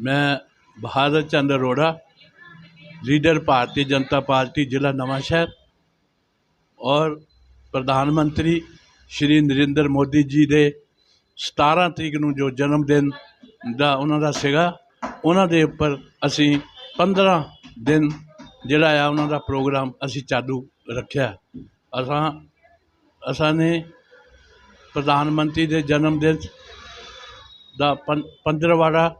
ਮੈਂ Bahadur Chand Arora, leader Bharatiya Janata party, ਜ਼ਿਲ੍ਹਾ ਨਵਾਂਸ਼ਹਿਰ ਔਰ ਪ੍ਰਧਾਨ ਮੰਤਰੀ ਸ਼੍ਰੀ ਨਰਿੰਦਰ ਮੋਦੀ ਜੀ ਦੇ 17 ਤਰੀਕ ਨੂੰ ਜੋ ਜਨਮ ਦਿਨ ਦਾ ਉਹਨਾਂ ਦਾ ਸੀਗਾ, ਉਹਨਾਂ ਦੇ ਉੱਪਰ ਅਸੀਂ 15 ਦਿਨ ਜਿਹੜਾ ਆ ਉਹਨਾਂ ਦਾ ਪ੍ਰੋਗਰਾਮ ਅਸੀਂ ਚਾਲੂ ਰੱਖਿਆ। ਅਸਾਂ ਅਸਾਂ ਨੇ ਪ੍ਰਧਾਨ ਮੰਤਰੀ ਦੇ ਜਨਮ ਦਿਨ ਦਾ ਪੰ 15ਵਾੜਾ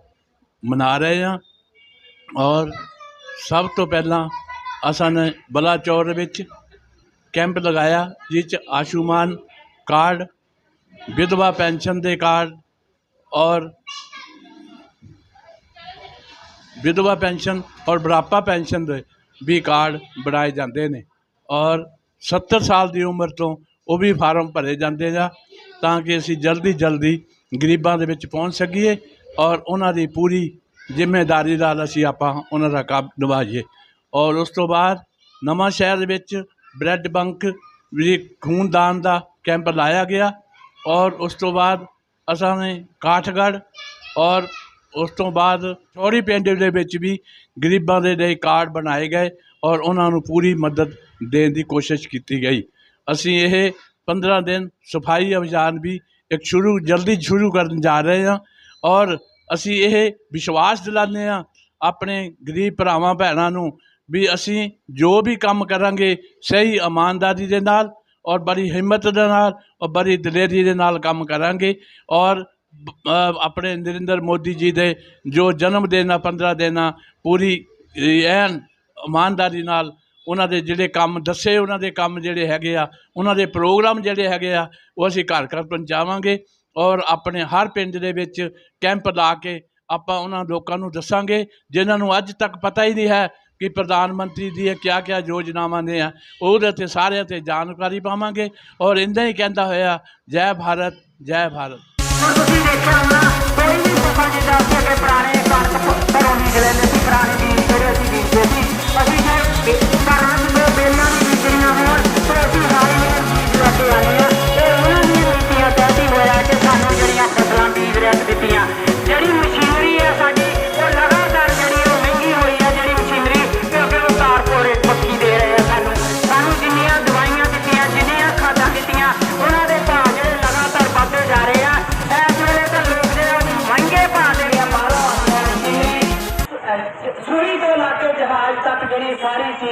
ਮਨਾ ਰਹੇ ਹਾਂ। ਔਰ ਸਭ ਤੋਂ ਪਹਿਲਾਂ ਅਸਾਂ ਨੇ ਬਲਾਚੌਰ ਵਿੱਚ ਕੈਂਪ ਲਗਾਇਆ, ਜਿਸ 'ਚ ਆਯੁਸ਼ਮਾਨ ਕਾਰਡ, ਵਿਧਵਾ ਪੈਨਸ਼ਨ ਦੇ ਕਾਰਡ ਔਰ ਵਿਧਵਾ ਪੈਨਸ਼ਨ ਔਰ ਬੁਢਾਪਾ ਪੈਨਸ਼ਨ ਦੇ ਵੀ ਕਾਰਡ ਬਣਾਏ ਜਾਂਦੇ ਨੇ। ਔਰ 70 ਸਾਲ ਦੀ ਉਮਰ ਤੋਂ ਉਹ ਵੀ ਫਾਰਮ ਭਰੇ ਜਾਂਦੇ ਆ, ਤਾਂ ਕਿ ਅਸੀਂ ਜਲਦੀ ਜਲਦੀ ਗਰੀਬਾਂ ਦੇ ਵਿੱਚ ਪਹੁੰਚ ਸਕੀਏ। ਔਰ ਉਹਨਾਂ ਦੀ ਪੂਰੀ ਜ਼ਿੰਮੇਵਾਰੀ ਨਾਲ ਅਸੀਂ ਆਪਾਂ ਉਹਨਾਂ ਦਾ ਕੰਮ ਨਿਭਾਈਏ। ਔਰ ਉਸ ਤੋਂ ਬਾਅਦ ਨਵਾਂ ਸ਼ਹਿਰ ਦੇ ਵਿੱਚ ਬਲੱਡ ਬੰਕ ਵੀ ਖੂਨਦਾਨ ਦਾ ਕੈਂਪ ਲਾਇਆ ਗਿਆ। ਔਰ ਉਸ ਤੋਂ ਬਾਅਦ ਅਸਾਂ ਨੇ ਕਾਠਗੜ੍ਹ ਔਰ ਉਸ ਤੋਂ ਬਾਅਦ ਚੌੜੀ ਪਿੰਡ ਦੇ ਵਿੱਚ ਵੀ ਗਰੀਬਾਂ ਦੇ ਲਈ ਕਾਰਡ ਬਣਾਏ ਗਏ ਔਰ ਉਹਨਾਂ ਨੂੰ ਪੂਰੀ ਮਦਦ ਦੇਣ ਦੀ ਕੋਸ਼ਿਸ਼ ਕੀਤੀ ਗਈ। ਅਸੀਂ ਇਹ 15 ਦਿਨ ਸਫ਼ਾਈ ਅਭਿਆਨ ਵੀ ਇੱਕ ਸ਼ੁਰੂ, ਜਲਦੀ ਸ਼ੁਰੂ ਕਰਨ ਜਾ ਰਹੇ ਹਾਂ। ਔਰ ਅਸੀਂ ਇਹ ਵਿਸ਼ਵਾਸ ਦਿਲਾਉਂਦੇ ਹਾਂ ਆਪਣੇ ਗਰੀਬ ਭਰਾਵਾਂ, ਭੈਣਾਂ ਨੂੰ ਵੀ ਅਸੀਂ ਜੋ ਵੀ ਕੰਮ ਕਰਾਂਗੇ, ਸਹੀ ਇਮਾਨਦਾਰੀ ਦੇ ਨਾਲ ਔਰ ਬੜੀ ਹਿੰਮਤ ਦੇ ਨਾਲ ਔਰ ਬੜੀ ਦਲੇਰੀ ਦੇ ਨਾਲ ਕੰਮ ਕਰਾਂਗੇ ਔਰ ਆਪਣੇ ਨਰਿੰਦਰ ਮੋਦੀ ਜੀ ਦੇ ਜੋ ਜਨਮ ਦਿਨ ਆ 15 ਦਿਨ ਆ, ਪੂਰੀ ਐਨ ਇਮਾਨਦਾਰੀ ਨਾਲ ਉਹਨਾਂ ਦੇ ਜਿਹੜੇ ਕੰਮ ਦੱਸੇ ਉਹਨਾਂ ਦੇ ਕੰਮ ਜਿਹੜੇ ਹੈਗੇ ਆ, ਉਹਨਾਂ ਦੇ ਪ੍ਰੋਗਰਾਮ ਜਿਹੜੇ ਹੈਗੇ ਆ, ਉਹ ਅਸੀਂ ਘਰ ਘਰ ਪਹੁੰਚਾਵਾਂਗੇ ਔਰ ਆਪਣੇ ਹਰ ਪਿੰਡ ਦੇ ਵਿੱਚ ਕੈਂਪ ਲਾ ਕੇ ਆਪਾਂ ਉਹਨਾਂ ਲੋਕਾਂ ਨੂੰ ਦੱਸਾਂਗੇ, ਜਿਨ੍ਹਾਂ ਨੂੰ ਅੱਜ ਤੱਕ ਪਤਾ ਹੀ ਨਹੀਂ ਹੈ ਕਿ ਪ੍ਰਧਾਨ ਮੰਤਰੀ ਦੀਆਂ ਕਿਆ ਕਿਆ ਯੋਜਨਾਵਾਂ ਨੇ ਆ, ਉਹਦੇ ਤੇ ਸਾਰਿਆਂ ਤੇ ਜਾਣਕਾਰੀ ਪਾਵਾਂਗੇ ਔਰ ਇੰਦਾਂ ਹੀ ਕਹਿੰਦਾ ਹੋਇਆ, ਜੈ ਭਾਰਤ ਜੈ ਭਾਰਤ।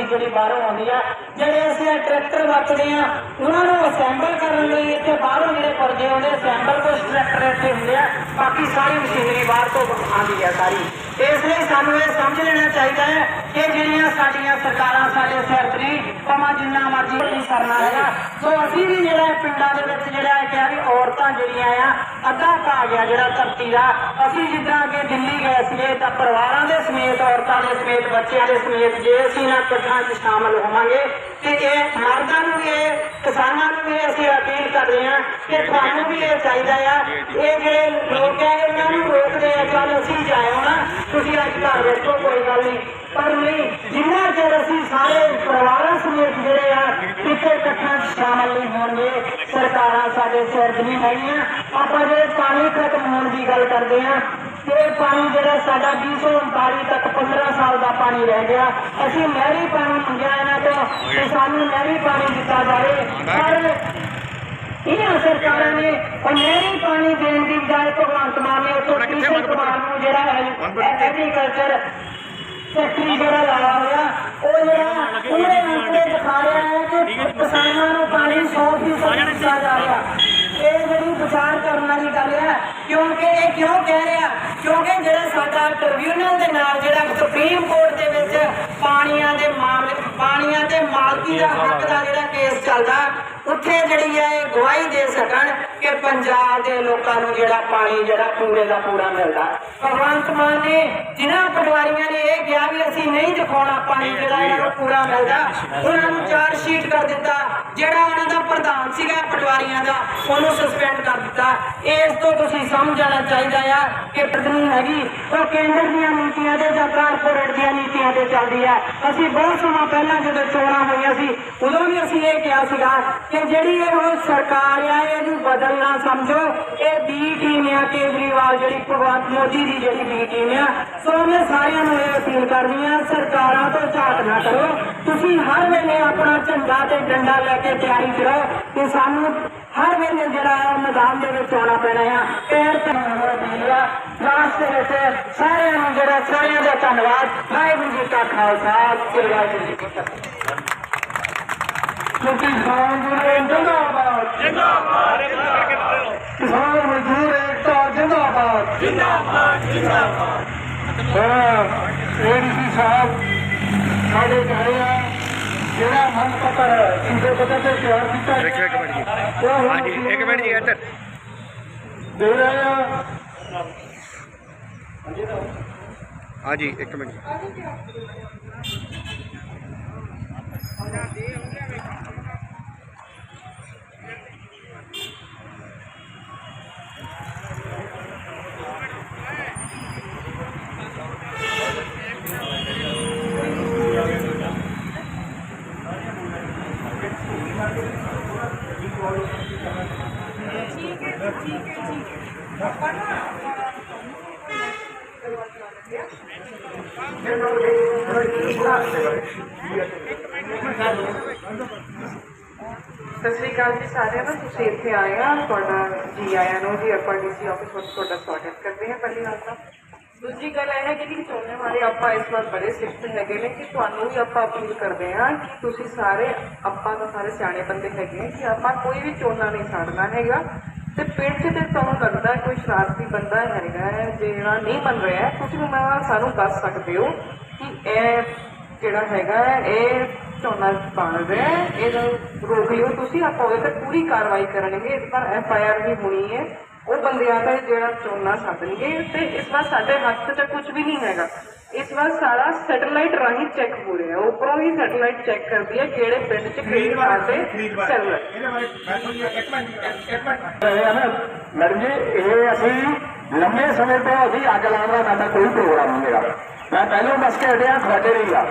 ਸਾਰੀ ਜਿਹੜੀ ਬਾਹਰੋਂ ਆਉਂਦੀ ਆ, ਜਿਹੜੇ ਅਸੀਂ ਇਹ ਟਰੈਕਟਰ ਵਰਤਦੇ ਆ, ਉਹਨਾਂ ਨੂੰ ਅਸੈਂਬਲ ਕਰਨ ਲਈ ਇੱਥੇ ਬਾਹਰੋਂ ਜਿਹੜੇ ਪੁਰਜੇ ਆਉਂਦੇ ਅਸੈਂਬਲ ਕੁਝ ਟਰੈਕਟਰ ਇੱਥੇ ਹੁੰਦੇ ਆ, ਬਾਕੀ ਸਾਰੀ ਮਸ਼ੀਨਰੀ ਬਾਹਰ ਤੋਂ ਆਉਂਦੀ ਆ ਸਾਰੀ। ਇਸ ਲਈ ਸਾਨੂੰ ਇਹ ਸਮਝ ਲੈਣਾ ਚਾਹੀਦਾ ਹੈ ਕਿ ਜਿਹੜੀਆਂ ਸਾਡੀਆਂ ਸਰਕਾਰਾਂ ਸਾਡੇ ਸਿਰ ਤੇ ਭਾਵੇਂ ਜਿੰਨਾ ਮਰਜ਼ੀ ਨਹੀਂ ਕਰਨਾ ਹੈਗਾ। ਸੋ ਅਸੀਂ ਵੀ ਜਿਹੜਾ ਪਿੰਡਾਂ ਦੇ ਵਿੱਚ ਜਿਹੜਾ ਹੈ ਕਿਹਾ ਵੀ ਔਰਤਾਂ ਜਿਹੜੀਆਂ ਆ, ਅੱਧਾ ਪਾ ਗਿਆ ਜਿਹੜਾ ਧਰਤੀ ਦਾ, ਅਸੀਂ ਜਿੱਦਾਂ ਕਿ ਦਿੱਲੀ ਗਏ ਸੀਗੇ ਤਾਂ ਪਰਿਵਾਰਾਂ ਦੇ ਸਮੇਤ, ਔਰਤਾਂ ਦੇ ਸਮੇਤ, ਬੱਚਿਆਂ ਦੇ ਸਮੇਤ ਜੇ ਅਸੀਂ ਨਾ ਇਕੱਠਾਂ 'ਚ ਸ਼ਾਮਲ ਹੋਵਾਂਗੇ ਤੇ ਇਹ ਮਰਦਾਂ ਨੂੰ ਵੀ, ਇਹ ਕਿਸਾਨਾਂ ਨੂੰ ਵੀ ਅਸੀਂ ਅਪੀਲ ਕਰਦੇ ਹਾਂ ਕਿ ਤੁਹਾਨੂੰ ਵੀ ਇਹ ਚਾਹੀਦਾ ਆ। ਇਹ ਜਿਹੜੇ ਲੋਕ ਹੈ ਇਹਨਾਂ ਨੂੰ ਰੋਕਦੇ ਆ, ਚੱਲ ਅਸੀਂ ਜਾਇਓ ਤੁਸੀਂ ਅੱਜ ਘਰ ਬੈਠੋ, ਕੋਈ ਗੱਲ ਨਹੀਂ। ਪਰ ਨਹੀਂ, ਜਿੰਨਾ ਚਿਰ ਅਸੀਂ ਸਾਰੇ ਪਰਿਵਾਰਾਂ ਸਮੇਤ ਜਿਹੜੇ ਆ ਕਿਤੇ ਇਕੱਠਾਂ 'ਚ ਸ਼ਾਮਲ ਨਹੀਂ ਹੋਣਗੇ, ਸਰਕਾਰਾਂ ਸਾਡੇ ਸਿਰ ਨਹੀਂ ਹੈਗੀਆਂ। ਆਪਾਂ ਜਿਹੜੇ ਪਾਣੀ ਖਤਮ ਹੋਣ ਦੀ ਗੱਲ ਕਰਦੇ ਆ ਇਹ ਪਾਣੀ ਜਿਹੜਾ ਸਾਡਾ 2039 ਤੱਕ 15 ਸਾਲ ਦਾ ਪਾਣੀ ਰਹਿ ਗਿਆ। ਅਸੀਂ ਨਹਿਰੀ ਪਾਣੀ ਮੰਗਿਆ ਇਹਨਾਂ ਤੋਂ ਕਿ ਸਾਨੂੰ ਨਹਿਰੀ ਪਾਣੀ ਦਿੱਤਾ ਜਾਵੇ। ਪਰ ਇਹਨਾਂ ਸਰਕਾਰਾਂ ਨੇ ਨਹਿਰੀ ਪਾਣੀ ਦੇਣ ਦੀ ਬਜਾਏ ਭਗਵੰਤ ਮਾਨ ਨੇ ਉੱਥੋਂ ਕ੍ਰਿਸ਼ਨ ਕੁਮਾਰ ਨੂੰ ਜਿਹੜਾ ਹੈ ਐਗਰੀਕਲਚਰ ਸੈਕਟਰੀ ਜਿਹੜਾ ਲਾਇਆ ਹੋਇਆ ਉਹ ਜਿਹੜਾ ਉਹਨੇ ਅੰਕੜੇ ਦਿਖਾ ਰਿਹਾ ਹੈ ਕਿ ਕਿਸਾਨਾਂ ਨੂੰ ਪਾਣੀ 100% ਦਿੱਤਾ ਜਾ ਰਿਹਾ ਇਹ ਵਿਚਾਰ ਕਰਨ ਵਾਲੀ ਗੱਲ ਹੈ ਕਿਉਂਕਿ ਇਹ ਕਿਉਂ ਕਹਿ ਰਿਹਾ? ਕਿਉਂਕਿ ਜਿਹੜੇ ਸਾਡੇ ਟ੍ਰਿਬਿਊਨਲ ਦੇ ਨਾਲ ਜਿਹੜਾ ਸੁਪਰੀਮ ਕੋਰਟ ਦੇ ਵਿੱਚ ਪਾਣੀਆਂ ਦੇ ਮਾਮਲੇ ਪਾਣੀਆਂ ਦੇ ਮਾਲਕੀ ਦਾ ਹੱਕ ਦਾ ਜਿਹੜਾ ਕੇਸ ਚੱਲਦਾ ਉੱਥੇ ਜਿਹੜੀ ਹੈ ਗਵਾਹੀ ਦੇ ਸਕਣ ਕਿ ਪੰਜਾਬ ਦੇ ਲੋਕਾਂ ਨੂੰ ਜਿਹੜਾ ਪਾਣੀ ਜਿਹੜਾ ਪੂਰੇ ਦਾ ਪੂਰਾ ਮਿਲਦਾ। ਭਗਵੰਤ ਮਾਨ ਨੇ ਜਿਨ੍ਹਾਂ ਪਟਵਾਰੀਆਂ ਨੇ ਇਹ ਕਿਹਾ ਵੀ ਅਸੀਂ ਨਹੀਂ ਦਿਖਾਉਣਾ ਪਾਣੀ ਜਿਹੜਾ ਇਹਨਾਂ ਨੂੰ ਪੂਰਾ ਮਿਲਦਾ ਉਹਨਾਂ ਨੂੰ ਚਾਰਜ ਸ਼ੀਟ ਕਰ ਦਿੱਤਾ ਜਿਹੜਾ ਉਹਨਾਂ ਦਾ ਪ੍ਰਧਾਨ ਸੀਗਾ ਪਟਵਾਰੀਆਂ ਦਾ ਉਹਨੂੰ ਸਸਪੈਂਡ ਕਰ ਦਿੱਤਾ। ਇਸ ਤੋਂ ਤੁਸੀਂ ਸਮਝ ਜਾਣਾ ਚਾਹੀਦਾ ਆ ਕਿ ਪ੍ਰਧਾਨ ਹੈਗੀ ਉਹ ਕੇਂਦਰ ਦੀਆਂ ਨੀਤੀਆਂ ਤੇ ਜਾਂ ਕਾਰਪੋਰੇਟ ਦੀਆਂ ਨੀਤੀਆਂ ਤੇ ਚੱਲਦੀ ਹੈ ਅਸੀਂ ਬਹੁਤ ਸਮਾਂ ਪਹਿਲਾਂ ਜਦੋਂ ਚੋਣਾਂ ਹੋਈਆਂ ਸੀ ਉਦੋਂ ਵੀ ਅਸੀਂ ਇਹ ਕਿਹਾ ਸੀਗਾ ਕਿ ਜਿਹੜੀ ਇਹ ਹੁਣ ਸਰਕਾਰ ਆ, ਇਹਨੂੰ ਬਦਲਣਾ ਸਮਝੋ। ਇਹ ਬੀ ਟੀਮ ਆ, ਕੇਜਰੀਵਾਲ ਜਿਹੜੀ, ਭਗਵੰਤ ਮੋਦੀ ਦੀ ਜਿਹੜੀ ਬੀ ਟੀਮ ਆ। ਸੋ ਮੈਂ ਸਾਰਿਆਂ ਨੂੰ ਇਹ ਅਪੀਲ ਕਰਦੀ ਆ, ਸਰਕਾਰਾਂ ਤੋਂ ਝਾਕ ਨਾ ਕਰੋ। ਤੁਸੀਂ ਹਰ ਵੇਲੇ ਆਪਣਾ ਝੰਡਾ ਤੇ ਡੰਡਾ ਲੈ ਕੇ ਤਿਆਰੀ ਕਰੋ ਕਿ ਸਾਨੂੰ ਹਰ ਵੇਲੇ ਜਿਹੜਾ ਹੈ, ਮੈਦਾਨ ਦੇ ਵਿੱਚ ਆਉਣਾ ਪੈਣਾ ਆ। ਪੈਰ ਤੇ ਹੋਣਾ ਪੈਣਾ ਦੇ ਵਿੱਚ ਸਾਰਿਆਂ ਨੂੰ ਜਿਹੜਾ, ਸਾਰਿਆਂ ਦਾ ਧੰਨਵਾਦ। ਵਾਹਿਗੁਰੂ ਜੀ ਕਾ ਖਾਲਸਾ ਵਾਹਿਗੁਰੂ ਜੀ ਕੀ ਫਤਿਹ। ਕਿਸਾਨ ਜੁੜੇ ਜਿੰਦਾਬਾਦ। ਜਿੰਦਾਬਾਦ। ਕਿਸਾਨ ਮਜ਼ਦੂਰ ਏਕਤਾ ਜਿੰਦਾਬਾਦ। ਜਿੰਦਾਬਾਦ ਜਿੰਦਾਬਾਦ। ਏਡੀਸੀ ਸਾਹਿਬ ਸਾਡੇ ਆ ਜਿਹੜਾ ਮਨ ਪੱਤਰ ਸੂਬੇ ਪੱਤਰ ਤੇ ਤਿਆਰ ਕੀਤਾ ਗਿਆ। ਇੱਕ ਮਿੰਟ ਜੀ। ਹਾਂਜੀ ਇੱਕ ਮਿੰਟ ਜੀ ਇੱਧਰ। ਦੇ ਰਹੇ ਆ। ਹਾਂਜੀ ਇੱਕ ਮਿੰਟ ਸਤਿ ਸ਼੍ਰੀ ਅਕਾਲ ਜੀ ਸਾਰਿਆਂ ਨੂੰ ਤੁਸੀਂ ਇੱਥੇ ਆਏ ਆ ਤੁਹਾਡਾ ਜੀ ਆਇਆਂ ਨੂੰ ਜੀ ਆਪਾਂ ਡੀਸੀ ਆਫਿਸ ਵਿੱਚ ਤੁਹਾਡਾ ਸਵਾਗਤ ਕਰਦੇ ਹਾਂ ਪਹਿਲੀ ਗੱਲ ਤਾਂ। ਦੂਜੀ ਗੱਲ ਇਹ ਹੈ ਕਿ ਕਿ ਚੋਣਾਂ ਵਾਲੇ ਆਪਾਂ ਇਸ ਵਾਰ ਬੜੇ ਸਿੱਖਤ ਹੈਗੇ ਨੇ ਕਿ ਤੁਹਾਨੂੰ ਵੀ ਆਪਾਂ ਅਪੀਲ ਕਰਦੇ ਹਾਂ ਕਿ ਤੁਸੀਂ ਸਾਰੇ, ਆਪਾਂ ਤਾਂ ਸਾਰੇ ਸਿਆਣੇ ਬੰਦੇ ਹੈਗੇ ਆ ਕਿ ਆਪਾਂ ਕੋਈ ਵੀ ਚੋਣਾਂ ਨਹੀਂ ਛੱਡਣਾ ਹੈਗਾ। ਤੇ ਪਿੰਡ 'ਚ ਤੇ ਤੁਹਾਨੂੰ ਲੱਗਦਾ ਕੋਈ ਸ਼ਰਾਰਤੀ ਬੰਦਾ ਹੈਗਾ ਹੈ ਜਿਹੜਾ ਨਹੀਂ ਮੰਨ ਰਿਹਾ ਤੁਸੀਂ ਮੈਨੂੰ ਸਾਨੂੰ ਦੱਸ ਸਕਦੇ ਹੋ ਕਿ ਇਹ ਜਿਹੜਾ ਹੈਗਾ ਹੈ, ਇਹ ਝੋਨਾ ਬਣ ਰਿਹਾ ਇਹਨੂੰ ਰੋਕ ਲਿਓ। ਤੁਸੀਂ ਆਪਾਂ ਉਹਦੇ ਤੇ ਪੂਰੀ ਕਾਰਵਾਈ ਕਰਨਗੇ ਇਸ ਵਾਰ ਐਫ ਆਈ ਆਰ ਵੀ ਹੋਣੀ ਹੈ। ਉਹ ਬੰਦਿਆਂ ਦਾ ਜਿਹੜਾ ਝੋਨਾ ਛੱਡਣਗੇ ਤੇ ਇਸ ਵਾਰ ਸਾਡੇ ਹੱਥ 'ਚ ਕੁਝ ਵੀ ਨਹੀਂ ਹੈਗਾ। ਇਸ ਵਾਰ ਸਾਰਾ ਸੈਟੇਲਾਈਟ ਰਾਹੀਂ ਚੈੱਕ ਹੋ ਰਿਹਾ। ਹੈ ਉੱਪਰੋਂ ਹੀ ਸੈਟੇਲਾਈਟ ਚੈੱਕ ਕਰਦੀ ਹੈ ਕਿਹੜੇ ਪਿੰਡ 'ਚ ਕਿਹੜੀ ਥਾਂ ਤੇ ਚੱਲ ਰਿਹਾ। ਮੈਡਮ ਜੀ ਇਹ ਅਸੀਂ ਲੰਮੇ ਸਮੇਂ ਤੋਂ ਅਸੀਂ ਅੱਗ ਲਾਉਣ ਦਾ ਸਾਡਾ ਕੋਈ ਪ੍ਰੋਗਰਾਮ ਨਹੀਂ ਹੈਗਾ। ਮੈਂ ਪਹਿਲਾਂ ਦੱਸ ਕੇ ਹਟਿਆ ਤੁਹਾਡੇ ਲਈ ਆ।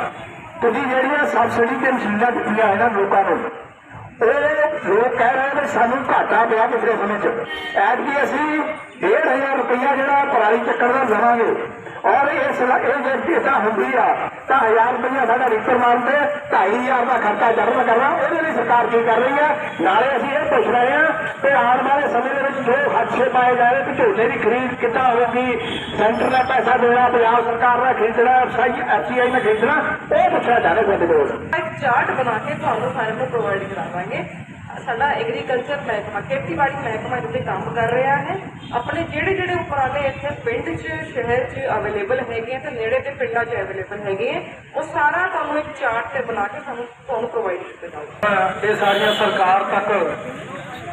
ਤੁਸੀਂ ਜਿਹੜੀਆਂ ਸਬਸਿਡੀ ਤੇ ਮਸ਼ੀਨਾਂ ਦਿੱਤੀਆਂ ਇਹਨਾਂ ਲੋਕਾਂ ਨੂੰ ਉਹ ਲੋਕ ਕਹਿ ਰਹੇ ਨੇ ਸਾਨੂੰ ਘਾਟਾ ਪਿਆ ਪਿਛਲੇ ਸਮੇਂ 'ਚ। ਐਤਕੀ ਅਸੀਂ 1500 ਰੁਪਇਆ ਜਿਹੜਾ ਪਰਾਲੀ ਚੱਕਰ ਦਾ ਲਵਾਂਗੇ ਔਰ ਇਸ ਇਹ ਜੇ ਇਦਾਂ ਹੁੰਦੀ ਆ, ਤਾਂ 1000 ਰੁਪਇਆ ਸਾਡਾ ਰੀਪਰ ਮਾਰਨ ਤੇ 2500 ਦਾ ਖਰਚਾ ਜੜਨ ਕਰਨਾ ਉਹਦੇ ਲਈ ਸਰਕਾਰ ਕੀ ਕਰ ਰਹੀ ਹੈ ਨਾਲੇ ਅਸੀਂ ਇਹ ਪੁੱਛ ਰਹੇ ਹਾਂ ਕਿ ਆਉਣ ਵਾਲੇ ਸਮੇਂ ਦੇ ਵਿੱਚ ਜੋ ਖਰਚੇ ਪਾਏ ਜਾਵੇ ਕਿ ਝੋਨੇ ਦੀ ਖਰੀਦ ਕਿੱਦਾਂ ਹੋਊਗੀ ਸੈਂਟਰ ਨੇ ਪੈਸਾ ਦੇਣਾ, ਪੰਜਾਬ ਸਰਕਾਰ ਨੇ ਖਰੀਦਣਾ ਐਫਸੀਆਈ ਨੇ ਖਰੀਦਣਾ, ਉਹ ਪੁੱਛਣਾ ਚਾਹੁੰਦੇ ਸਾਡੇ ਕੋਲ। ਚਾਰਟ ਬਣਾ ਕੇ ਤੁਹਾਨੂੰ ਸਾਰਿਆਂ ਨੂੰ ਪ੍ਰੋਵਾਈਡ ਕਰਾਵਾਂਗੇ। ਸਾਡਾ ਐਗਰੀਕਲਚਰ ਮਹਿਕਮਾ ਖੇਤੀਬਾੜੀ ਮਹਿਕਮਾ ਇਹਦੇ ਕੰਮ ਕਰ ਰਿਹਾ ਹੈ। ਆਪਣੇ ਜਿਹੜੇ ਜਿਹੜੇ ਉਪਰਾਲੇ ਇੱਥੇ ਪਿੰਡ 'ਚ ਸ਼ਹਿਰ 'ਚ ਅਵੇਲੇਬਲ ਹੈਗੇ ਤੇ ਨੇੜੇ ਦੇ ਪਿੰਡਾਂ 'ਚ ਅਵੇਲੇਬਲ ਹੈਗੇ ਉਹ ਸਾਰਾ ਤੁਹਾਨੂੰ ਇੱਕ ਚਾਰਟ ਤੇ ਬਣਾ ਕੇ ਸਾਨੂੰ ਤੁਹਾਨੂੰ ਪ੍ਰੋਵਾਈਡ ਕੀਤਾ ਜਾਊਗਾ ਇਹ ਸਾਰੀਆਂ ਸਰਕਾਰ ਤੱਕ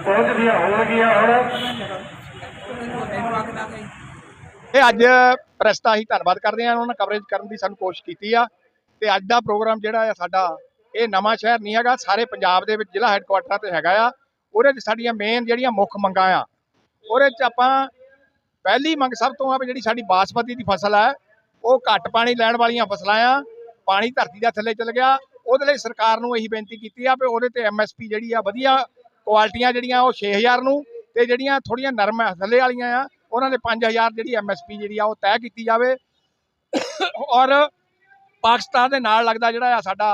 ਪਹੁੰਚਦੀਆਂ ਹੋਣਗੀਆਂ ਹੁਣ। ਇਹ ਅੱਜ ਪ੍ਰੈਸ ਦਾ ਅਸੀਂ ਧੰਨਵਾਦ ਕਰਦੇ ਹਾਂ। ਉਹਨਾਂ ਨੇ ਕਵਰੇਜ ਕਰਨ ਦੀ ਸਾਨੂੰ ਕੋਸ਼ਿਸ਼ ਕੀਤੀ ਆ। ਤੇ ਅੱਜ ਦਾ ਪ੍ਰੋਗਰਾਮ ਜਿਹੜਾ ਆ ਸਾਡਾ ਇਹ ਨਵਾਂ ਸ਼ਹਿਰ ਨਹੀਂ ਹੈਗਾ, ਸਾਰੇ ਪੰਜਾਬ ਦੇ ਵਿੱਚ ਜ਼ਿਲ੍ਹਾ ਹੈੱਡਕੁਆਟਰਾਂ ਤੇ ਹੈਗਾ ਆ। ਉਹਦੇ 'ਚ ਸਾਡੀਆਂ ਮੇਨ ਜਿਹੜੀਆਂ ਮੁੱਖ ਮੰਗਾਂ ਆ, ਉਹਦੇ 'ਚ ਆਪਾਂ ਪਹਿਲੀ ਮੰਗ ਸਭ ਤੋਂ ਆ ਵੀ ਜਿਹੜੀ ਸਾਡੀ ਬਾਸਮਤੀ ਦੀ ਫਸਲ ਹੈ ਉਹ ਘੱਟ ਪਾਣੀ ਲੈਣ ਵਾਲੀਆਂ ਫਸਲਾਂ ਆ, ਪਾਣੀ ਧਰਤੀ ਦਾ ਥੱਲੇ ਚਲ ਗਿਆ। ਉਹਦੇ ਲਈ ਸਰਕਾਰ ਨੂੰ ਇਹੀ ਬੇਨਤੀ ਕੀਤੀ ਆ ਵੀ ਉਹਦੇ ਤੇ ਐਮਐਸਪੀ ਜਿਹੜੀ ਆ ਵਧੀਆ ਕੁਆਲਿਟੀਆਂ ਜਿਹੜੀਆਂ ਉਹ 6000 ਨੂੰ ਤੇ ਜਿਹੜੀਆਂ ਥੋੜੀਆਂ ਨਰਮ ਥੱਲੇ ਵਾਲੀਆਂ ਆ, ਉਹਨਾਂ ਦੇ 5000 ਜਿਹੜੀ ਐਮਐਸਪੀ ਜਿਹੜੀ ਆ ਉਹ ਤੈਅ ਕੀਤੀ ਜਾਵੇ। ਔਰ ਪਾਕਿਸਤਾਨ ਦੇ ਨਾਲ ਲੱਗਦਾ ਜਿਹੜਾ ਆ ਸਾਡਾ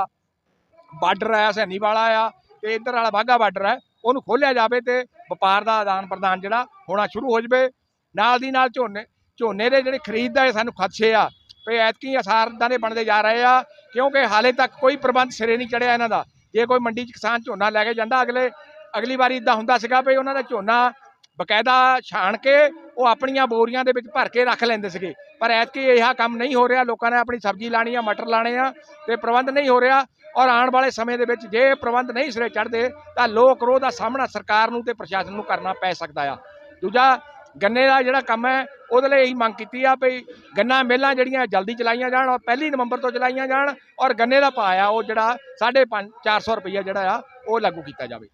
ਬਾਰਡਰ ਆ ਸੈਣੀ ਵਾਲਾ ਆ ਤੇ ਇੱਧਰ ਵਾਲਾ ਬਾਗਾ ਬਾਰਡਰ ਹੈ ਉਹਨੂੰ ਖੋਲਿਆ ਜਾਵੇ ਤੇ ਵਪਾਰ ਦਾ ਆਦਾਨ ਪ੍ਰਦਾਨ ਜਿਹੜਾ ਹੋਣਾ ਸ਼ੁਰੂ ਹੋ ਜਾਵੇ। ਨਾਲ ਦੀ ਨਾਲ ਝੋਨੇ ਝੋਨੇ ਦੇ ਜਿਹੜੇ ਖਰੀਦਦਾ ਸਾਨੂੰ ਖਦਸ਼ੇ ਆ ਵੀ ਐਤਕੀ ਅਸਾਰਦਾਂ ਦੇ ਬਣਦੇ ਜਾ ਰਹੇ ਆ, ਕਿਉਂਕਿ ਹਾਲੇ ਤੱਕ ਕੋਈ ਪ੍ਰਬੰਧ ਸਿਰੇ ਨਹੀਂ ਚੜਿਆ ਇਹਨਾਂ ਦਾ। ਜੇ ਕੋਈ ਮੰਡੀ 'ਚ ਕਿਸਾਨ ਝੋਨਾ ਲੈ ਕੇ ਜਾਂਦਾ ਅਗਲੇ, ਅਗਲੀ ਵਾਰੀ ਇਦਾਂ ਹੁੰਦਾ ਸੀਗਾ ਵੀ ਉਹਨਾਂ ਦਾ ਝੋਨਾ ਬਕਾਇਦਾ ਛਾਣ ਕੇ ਉਹ ਆਪਣੀਆਂ ਬੋਰੀਆਂ ਦੇ ਵਿੱਚ ਭਰ ਕੇ ਰੱਖ ਲੈਂਦੇ ਸੀਗੇ। ਪਰ ਐਤਕੀ ਇਹ ਕੰਮ ਨਹੀਂ ਹੋ ਰਿਹਾ, ਲੋਕਾਂ ਨੇ ਆਪਣੀ ਸਬਜ਼ੀ ਲਾਣੀ ਆ, ਮਟਰ ਲਾਣੇ ਆ ਤੇ ਪ੍ਰਬੰਧ ਨਹੀਂ ਹੋ ਰਿਹਾ। ਔਰ ਆਉਣ ਵਾਲੇ ਸਮੇਂ ਦੇ ਵਿੱਚ ਜੇ ਪ੍ਰਬੰਧ ਨਹੀਂ ਸਿਰੇ ਚੜ੍ਹਦੇ, ਤਾਂ ਲੋਕ ਰੋਹ ਦਾ ਸਾਹਮਣਾ ਸਰਕਾਰ ਨੂੰ ਤੇ ਪ੍ਰਸ਼ਾਸਨ ਨੂੰ ਕਰਨਾ ਪੈ ਸਕਦਾ ਆ। ਦੂਜਾ, ਗੰਨੇ ਦਾ ਜਿਹੜਾ ਕੰਮ ਹੈ, ਉਹਦੇ ਲਈ ਇਹੀ ਮੰਗ ਕੀਤੀ ਆ ਵੀ ਗੰਨਾ ਮੇਲਾਂ ਜਿਹੜੀਆਂ ਜਲਦੀ ਚਲਾਈਆਂ ਜਾਣ ਔਰ ਪਹਿਲੀ ਨਵੰਬਰ ਤੋਂ ਚਲਾਈਆਂ ਜਾਣ ਔਰ ਗੰਨੇ ਦਾ ਭਾਅ ਆ, ਉਹ ਜਿਹੜਾ 5.5 400 ਰੁਪਈਆ ਜਿਹੜਾ ਆ, ਉਹ ਲਾਗੂ ਕੀਤਾ ਜਾਵੇ।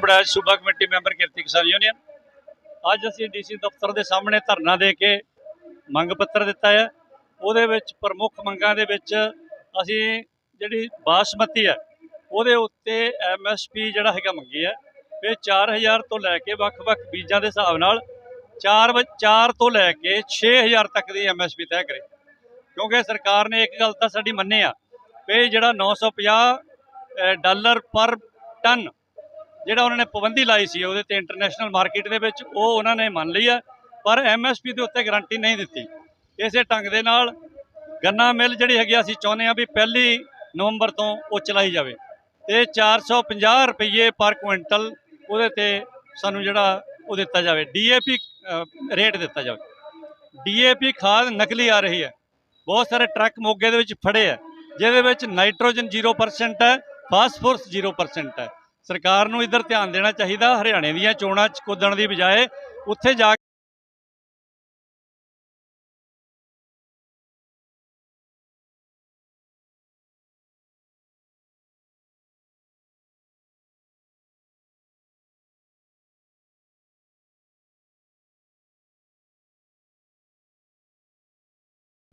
ਬੜਾ ਸੂਬਾ committee member Kirti Kisan union ਅੱਜ ਅਸੀਂ ਡੀਸੀ ਦਫ਼ਤਰ ਦੇ ਸਾਹਮਣੇ ਧਰਨਾ ਦੇ ਕੇ ਮੰਗ ਪੱਤਰ ਦਿੱਤਾ ਹੈ ਉਹਦੇ ਵਿੱਚ ਪ੍ਰਮੁੱਖ ਮੰਗਾਂ ਦੇ ਵਿੱਚ ਅਸੀਂ ਜਿਹੜੀ ਬਾਸਮਤੀ ਹੈ ਉਹਦੇ ਉੱਤੇ ਐਮਐਸਪੀ ਜਿਹੜਾ ਹੈਗਾ ਮੰਗੀ ਹੈ। ਵੀ 4000 ਤੋਂ ਲੈ ਕੇ ਵੱਖ-ਵੱਖ ਬੀਜਾਂ ਦੇ ਹਿਸਾਬ ਨਾਲ 4 4 ਤੋਂ ਲੈ ਕੇ 6000 ਤੱਕ ਦੀ ਐਮਐਸਪੀ ਤੈਅ ਕਰੇ। ਕਿਉਂਕਿ ਸਰਕਾਰ ਨੇ ਇੱਕ ਗੱਲ ਤਾਂ ਸਾਡੀ ਮੰਨੀ ਆ ਵੀ ਜਿਹੜਾ 950 ਅ, ਡਾਲਰ ਪਰ ਟਨ ਜਿਹੜਾ ਉਹਨਾਂ ਨੇ ਪਾਬੰਦੀ ਲਾਈ ਸੀ ਉਹਦੇ ਤੇ ਇੰਟਰਨੈਸ਼ਨਲ ਮਾਰਕੀਟ ਦੇ ਵਿੱਚ ਉਹ ਉਹਨਾਂ ਨੇ ਮੰਨ ਲਈ ਹੈ ਪਰ ਐਮਐਸਪੀ ਦੇ ਉੱਤੇ ਗਾਰੰਟੀ ਨਹੀਂ ਦਿੱਤੀ। ਇਸੇ ਢੰਗ ਦੇ ਨਾਲ ਗੰਨਾ ਮਿਲ ਜਿਹੜੀ ਹੈਗੀ ਅਸੀਂ ਚਾਹੁੰਦੇ ਹਾਂ ਵੀ ਪਹਿਲੀ ਨਵੰਬਰ ਤੋਂ ਉਹ ਚਲਾਈ ਜਾਵੇ। ਤੇ 450 ਰੁਪਏ ਪਰ ਕੁਇੰਟਲ ਉਹਦੇ ਤੇ ਸਾਨੂੰ ਜਿਹੜਾ ਉਹ ਦਿੱਤਾ ਜਾਵੇ। ਡੀਏਪੀ ਰੇਟ ਦਿੱਤਾ ਜਾਵੇ। ਡੀਏਪੀ ਖਾਦ ਨਕਲੀ ਆ ਰਹੀ ਹੈ। ਬਹੁਤ ਸਾਰੇ ਟਰੱਕ ਮੋਗੇ ਦੇ ਵਿੱਚ ਫੜੇ ਆ ਜਿਹਦੇ ਵਿੱਚ ਨਾਈਟ੍ਰੋਜਨ 0% ਹੈ, ਫਾਸਫੋਰਸ 0% ਹੈ। ਸਰਕਾਰ ਨੂੰ ਇਧਰ ਧਿਆਨ ਦੇਣਾ ਚਾਹੀਦਾ। ਹਰਿਆਣੇ ਦੀਆਂ ਚੋਣਾਂ ਚ ਕੁੱਦਣ ਦੀ ਬਜਾਏ ਉੱਥੇ ਜਾ